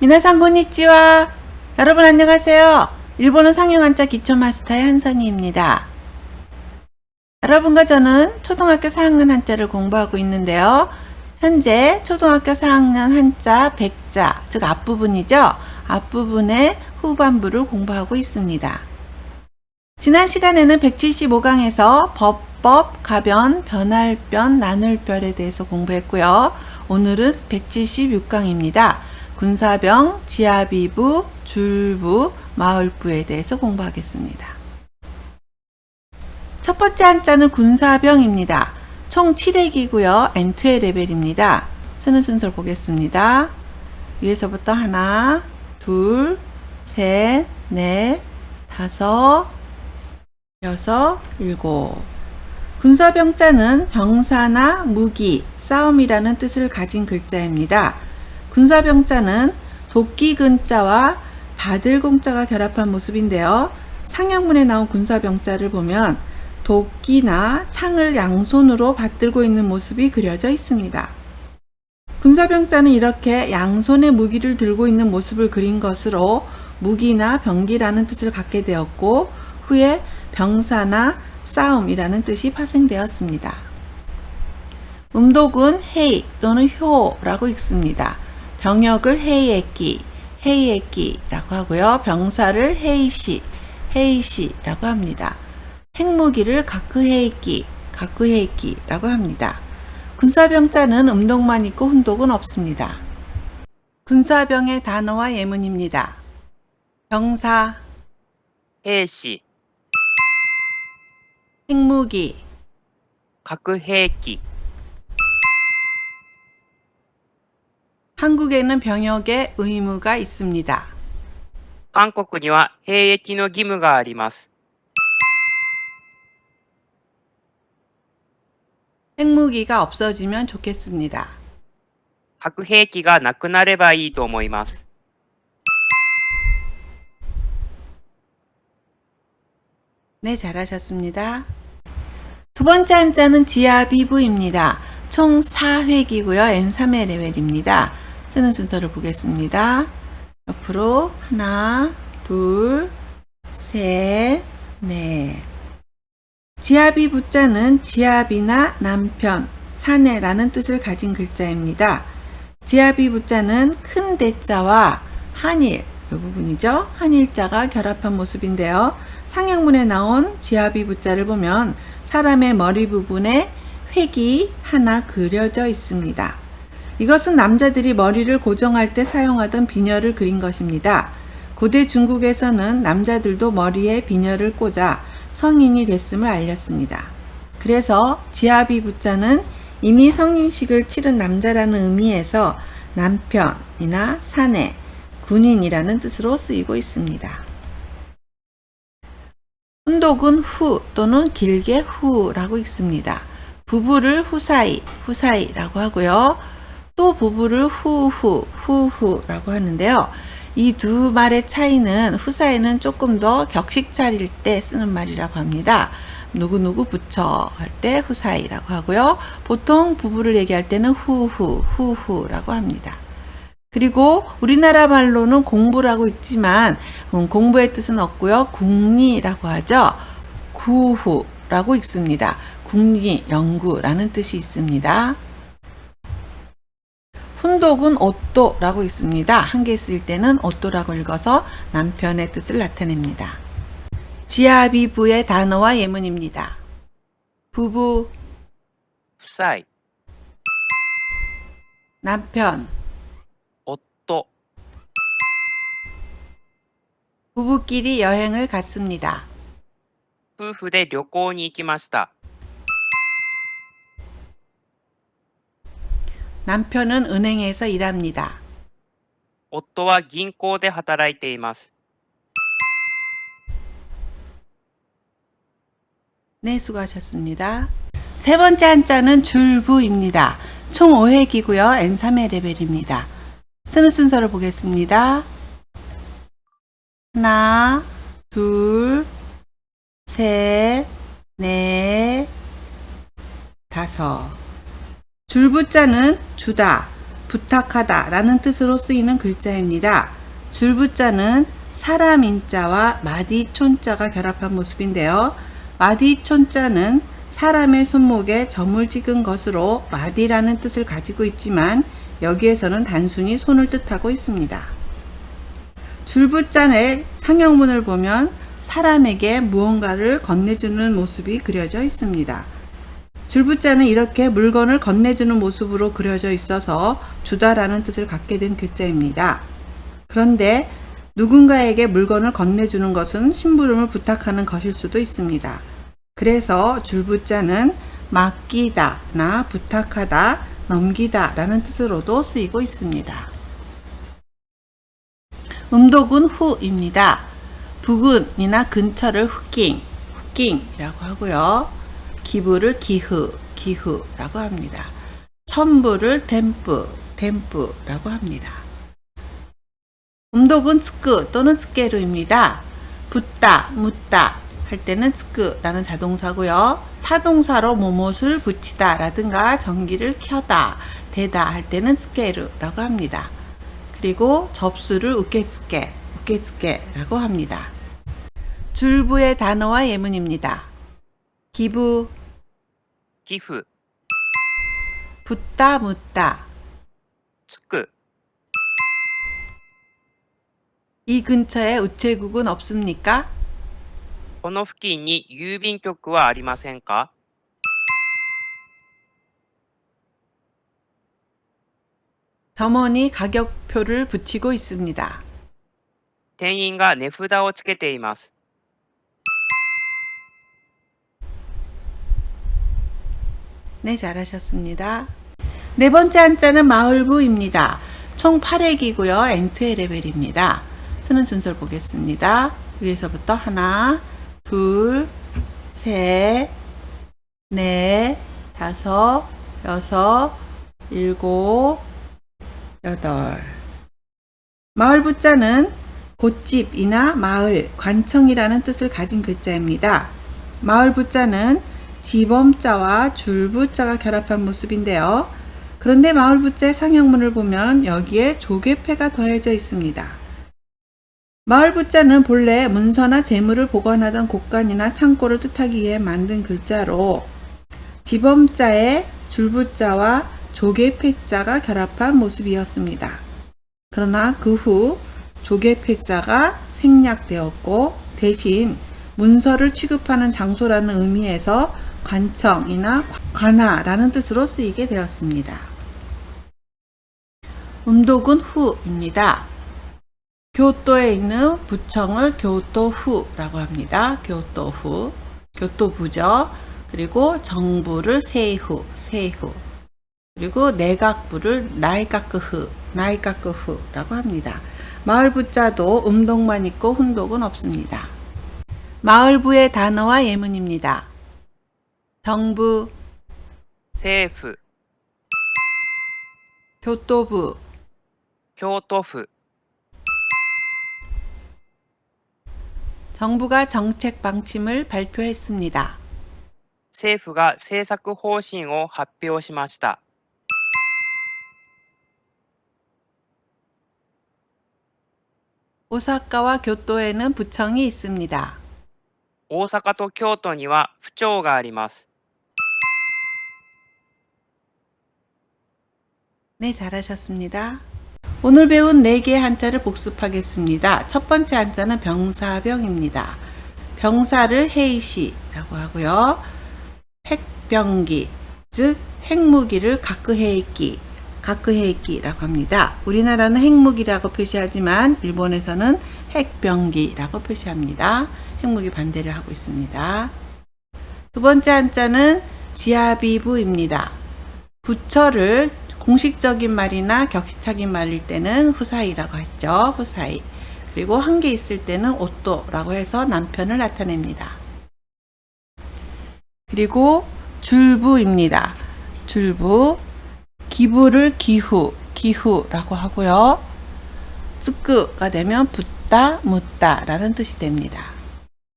미나상 고니치와 여러분 안녕하세요. 일본어 상용 한자 기초 마스터의 한선희입니다. 여러분과 저는 초등학교 4학년 한자를 공부하고 있는데요. 현재 초등학교 4학년 한자 100자, 즉 앞부분이죠. 앞부분의 후반부를 공부하고 있습니다. 지난 시간에는 175강에서 법법, 가변, 변할변, 나눌별에 대해서 공부했고요. 오늘은 176강입니다. 군사병, 지하비부, 줄부, 마을부에 대해서 공부하겠습니다. 첫 번째 한자는 군사병입니다. 총 7회기고요. N2의 레벨입니다. 쓰는 순서를 보겠습니다. 위에서부터 하나, 둘, 셋, 넷, 다섯, 여섯, 일곱. 군사병자는 병사나 무기, 싸움이라는 뜻을 가진 글자입니다. 군사병자는 도끼 근자와 받을 공자가 결합한 모습인데요. 상형문에 나온 군사병자를 보면 도끼나 창을 양손으로 받들고 있는 모습이 그려져 있습니다. 군사병자는 이렇게 양손에 무기를 들고 있는 모습을 그린 것으로 무기나 병기라는 뜻을 갖게 되었고 후에 병사나 싸움이라는 뜻이 파생되었습니다. 음독은 헤이 또는 효라고 읽습니다. 병역을 헤이에끼, 헤이에끼라고 하고요. 병사를 헤이시, 헤이시라고 합니다. 핵무기를 가크헤이끼, 가크헤이끼라고 합니다. 군사병자는 음독만 있고 훈독은 없습니다. 군사병의 단어와 예문입니다. 병사 헤이시 핵무기 가크헤이끼 한국에는 병역의 의무가 있습니다. 韓国には兵役の義務があります。 핵무기가 없어지면 좋겠습니다. 核兵器がなくなればいいと思います。 네, 잘하셨습니다. 두 번째 한자는 지하비부입니다. 총 4회기고요. N3의 레벨입니다. 쓰는 순서를 보겠습니다. 옆으로 하나, 둘, 셋, 넷. 지하비부자는 지하비나 남편, 사내라는 뜻을 가진 글자입니다. 지하비부자는 큰 대자와 한일, 이 부분이죠. 한일자가 결합한 모습인데요. 상형문에 나온 지하비 부자를 보면 사람의 머리 부분에 획이 하나 그려져 있습니다. 이것은 남자들이 머리를 고정할 때 사용하던 비녀를 그린 것입니다. 고대 중국에서는 남자들도 머리에 비녀를 꽂아 성인이 됐음을 알렸습니다. 그래서 지하비 부자는 이미 성인식을 치른 남자라는 의미에서 남편이나 사내, 군인이라는 뜻으로 쓰이고 있습니다. 훈독은 후 또는 길게 후라고 읽습니다. 부부를 후사이, 후사이라고 하고요. 또 부부를 후후, 후후라고 하는데요. 이 두 말의 차이는 후사이는 조금 더 격식 차릴 때 쓰는 말이라고 합니다. 누구누구 붙여 할때 후사이라고 하고요. 보통 부부를 얘기할 때는 후후, 후후라고 합니다. 그리고 우리나라 말로는 공부라고 있지만 음, 공부의 뜻은 없고요. 국리라고 하죠. 구후라고 읽습니다. 국리, 연구라는 뜻이 있습니다. 훈독은 옷도라고 있습니다. 한 개 쓸 때는 옷도라고 읽어서 남편의 뜻을 나타냅니다. 지하비부의 단어와 예문입니다. 부부, 夫妻、 남편, 夫、 부부끼리 여행을 갔습니다. 夫婦で旅行に行きました。 남편은 은행에서 일합니다. 夫は銀行で働いています。 네, 수고하셨습니다. 세 번째 한자는 줄부입니다. 총 5회기고요. N3의 레벨입니다. 쓰는 순서를 보겠습니다. 하나, 둘, 셋, 넷, 다섯. 줄부자는 주다, 부탁하다 라는 뜻으로 쓰이는 글자입니다. 줄부자는 사람 인자와 마디 촌자가 결합한 모습인데요. 마디 촌자는 사람의 손목에 점을 찍은 것으로 마디라는 뜻을 가지고 있지만 여기에서는 단순히 손을 뜻하고 있습니다. 줄부자의 상형문을 보면 사람에게 무언가를 건네주는 모습이 그려져 있습니다. 줄부자는 이렇게 물건을 건네주는 모습으로 그려져 있어서 주다라는 뜻을 갖게 된 글자입니다. 그런데 누군가에게 물건을 건네주는 것은 심부름을 부탁하는 것일 수도 있습니다. 그래서 줄부자는 맡기다, 나 부탁하다, 넘기다 라는 뜻으로도 쓰이고 있습니다. 음독은 후입니다. 부근이나 근처를 후킹, 후킹이라고 하고요. 기부를 기흐, 기흐라고 합니다. 선부를 댐프, 댐프라고 합니다. 음독은 ts크 또는 ts케루입니다. 붙다, 묻다 할 때는 ts크라는 자동사고요. 타동사로 뭐뭇을 붙이다 라든가 전기를 켜다, 대다 할 때는 ts케루라고 합니다. 그리고 접수를 우케츠케, 우케츠케라고 합니다. 줄부의 단어와 예문입니다. 기부, 寄付、 붙다, 묻다. つく、 이 근처에 우체국은 없습니까? この付近に郵便局はありませんか 점원이 가격표를 붙이고 있습니다. 店員が値札をつけています。 네, 잘하셨습니다. 네 번째 한자는 마을부입니다. 총 8회기고요. N2의 레벨입니다. 쓰는 순서를 보겠습니다. 위에서부터 하나, 둘, 셋, 넷, 다섯, 여섯, 일곱, 여덟. 마을 부자는 곳집이나 마을, 관청이라는 뜻을 가진 글자입니다. 마을 부자는 지범자와 줄부자가 결합한 모습인데요. 그런데 마을 부자의 상형문을 보면 여기에 조개패가 더해져 있습니다. 마을 부자는 본래 문서나 재물을 보관하던 곳간이나 창고를 뜻하기 위해 만든 글자로 지범자의 줄부자와 조개패자가 결합한 모습이었습니다. 그러나 그 후 조개패자가 생략되었고 대신 문서를 취급하는 장소라는 의미에서 관청이나 관하라는 뜻으로 쓰이게 되었습니다. 음독은 후입니다. 교토에 있는 부청을 교토후라고 합니다. 교토후, 교토부죠. 그리고 정부를 세후, 세후. 그리고 내각부를 나이가크흐, 나이가크흐라고 합니다. 마을 부자도 음독만 있고 훈독은 없습니다. 마을부의 단어와 예문입니다. 정부, 政府、 교토부, 京都府、 정부가 정책 방침을 발표했습니다. 政府が政策方針を発表しました。 오사카와 교토에는 부청이 있습니다. 大阪と京都には府庁があります。 네, 잘하셨습니다. 오늘 배운 4개의 한자를 복습하겠습니다. 첫 번째 한자는 병사병입니다. 병사를 헤이시라고 하고요. 핵병기, 즉 핵무기를 가크헤이키, 가크헤이키라고 합니다. 우리나라는 핵무기라고 표시하지만 일본에서는 핵병기라고 표시합니다. 핵무기 반대를 하고 있습니다. 두 번째 한자는 지아비부입니다. 부처를 공식적인 말이나 격식적인 말일 때는 후사이라고 했죠. 후사이. 그리고 한 개 있을 때는 오또라고 해서 남편을 나타냅니다. 그리고 줄부입니다. 줄부. 기부를 기후, 기후라고 하고요. 쯔끄가 되면 붙다, 묻다 라는 뜻이 됩니다.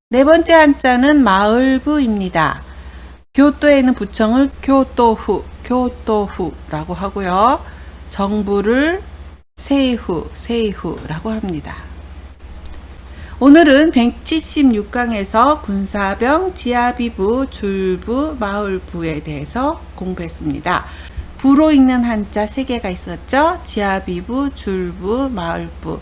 네 번째 한자는 마을부입니다. 교토에 있는 부청을 교토후, 교토후라고 하고요. 정부를 세후, 세후라고 합니다. 오늘은 176강에서 군사병, 지하비부, 줄부, 마을부에 대해서 공부했습니다. 부로 읽는 한자 3개가 있었죠. 지하비부, 줄부, 마을부.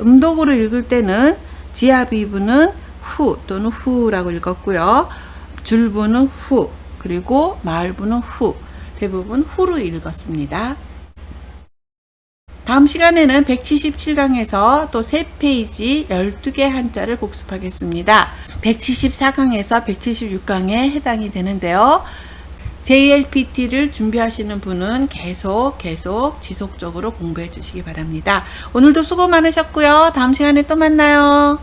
음독으로 읽을 때는 지하비부는 후 또는 후라고 읽었고요. 줄부는 후, 그리고 마을부는 후. 대부분 후로 읽었습니다. 다음 시간에는 177강에서 또 3페이지 12개 한자를 복습하겠습니다. 174강에서 176강에 해당이 되는데요. JLPT를 준비하시는 분은 계속 계속 지속적으로 공부해 주시기 바랍니다. 오늘도 수고 많으셨고요. 다음 시간에 또 만나요.